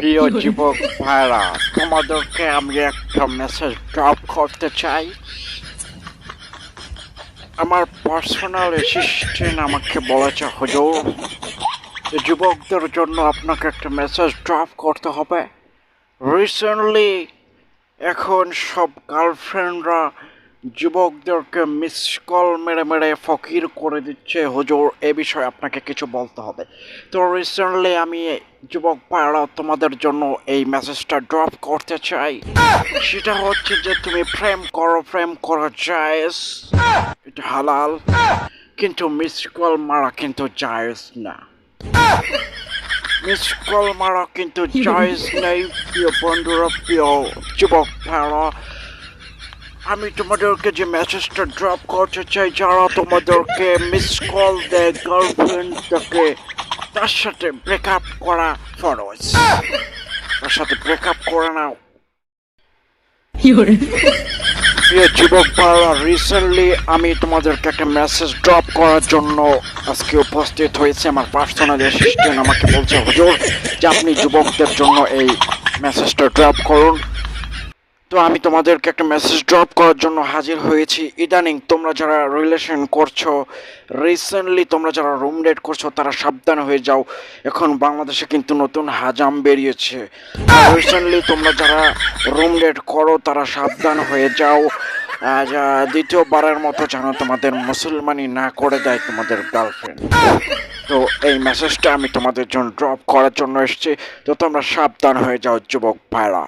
প্রিয় যুবক ভাইরা তোমাদেরকে আমি একটা মেসেজ ড্রপ করতে চাই আমার পার্সোনাল অ্যাসিস্ট্যান্ট আমাকে বলেছে হুজুর যুবকদের জন্য আপনাকে একটা মেসেজ ড্রপ করতে হবে। রিসেন্টলি এখন সব গার্লফ্রেন্ডরা যুবকদেরকে মিস কল মেরে মেরে ফকির করে দিচ্ছে। হুজুর, এ বিষয়ে আপনাকে কিছু বলতে হবে। তো রিসেন্টলি আমি যুবক পাড়া তোমাদের জন্য এই মেসেজটা ড্রপ করতে চাই। সেটা হচ্ছে যে তুমি প্রেম করো, প্রেম করা, জায়েজ। এটা হালাল। কিন্তু মিস কল মারা কিন্তু জায়েজ না। মিস কল মারা কিন্তু জায়েজ নেই। প্রিয় বন্ধুরা, প্রিয় যুবক ভাড়া আমি তোমাদেরকে যে মেসেজটা ড্রপ করতে চাই যারা তোমাদেরকে মিস কল দেয় গার্লফ্রেন্ডটাকে তার সাথে ব্রেকআপ করা ফরজ। তার সাথে ব্রেকআপ করে নাও，যুবক ভাইরা রিসেন্টলি আমি তোমাদেরকে একটা মেসেজ ড্রপ করার জন্য আজকে উপস্থিত হয়েছে। আমার পার্সোনাল অ্যাসিস্ট্যান্ট আমাকে বলছে হুজুর যে আপনি যুবকদের জন্য এই মেসেজটা ড্রপ করুন। তো আমি তোমাদেরকে একটা মেসেজ ড্রপ করার জন্য হাজির হয়েছি। ইদানিং তোমরা যারা রিলেশন করছ রিসেন্টলি তোমরা যারা রুম ডেট করছ, তারা সাবধান হয়ে যাও। এখন বাংলাদেশে কিন্তু নতুন হাজাম বেরিয়েছে। রিসেন্টলি তোমরা যারা রুম ডেট করো, তারা সাবধান হয়ে যাও। দ্বিতীয়বারের মতো যেন তোমাদের মুসলমানি না করে দেয় তোমাদের গার্লফ্রেন্ড তো এই মেসেজটা আমি তোমাদের জন্য ড্রপ করার জন্য এসেছি। তো তোমরা সাবধান হয়ে যাও, যুবক ভাইরা।